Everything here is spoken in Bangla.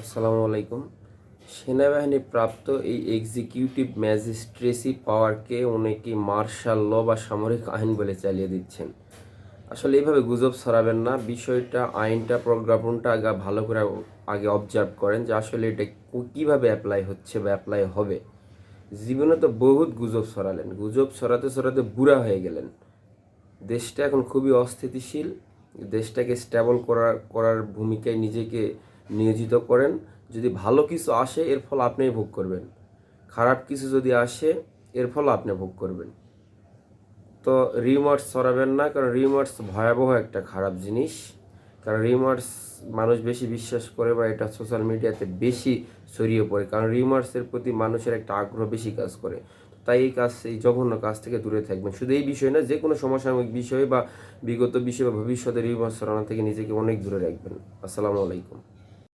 আসসালামু আলাইকুম। সেনাবাহিনী প্রাপ্ত এই এক্সিকিউটিভ ম্যাজিস্ট্রেসি পাওয়ারকে অনেকে মার্শাল ল বা সামরিক আইন বলে চালিয়ে দিচ্ছেন। আসলে এইভাবে গুজব ছড়াবেন না। বিষয়টা, আইনটা, প্রজ্ঞাপনটা আগে ভালো করে আগে অবজার্ভ করেন যে আসলে এটা কীভাবে অ্যাপ্লাই হচ্ছে বা অ্যাপ্লাই হবে। জীবনে তো বহুত গুজব ছড়ালেন। গুজব ছড়াতে ছড়াতে বুড়া হয়ে গেলেন। দেশটা এখন খুবই অস্থিতিশীল। দেশটাকে স্টেবল করার করার ভূমিকায় নিজেকে নিয়োজিত করেন। যদি ভালো কিছু আসে, এর ফল আপনিই ভোগ করবেন। খারাপ কিছু যদি আসে, এর ফল আপনি ভোগ করবেন। তো রিমার্স ছড়াবেন না, কারণ রিমার্স ভয়াবহ একটা খারাপ জিনিস। কারণ রিমার্স মানুষ বেশি বিশ্বাস করে বা এটা সোশ্যাল মিডিয়াতে বেশি ছড়িয়ে পড়ে। কারণ রিমার্সের প্রতি মানুষের একটা আগ্রহ বেশি কাজ করে। তাই এই কাজ, এই জঘন্য কাজ থেকে দূরে থাকবেন। শুধু এই বিষয় না, যে কোনো সমসাময়িক বিষয় বা বিগত বিষয় বা ভবিষ্যতে রিমার্স ছড়ানো থেকে নিজেকে অনেক দূরে রাখবেন। আসসালামু আলাইকুম।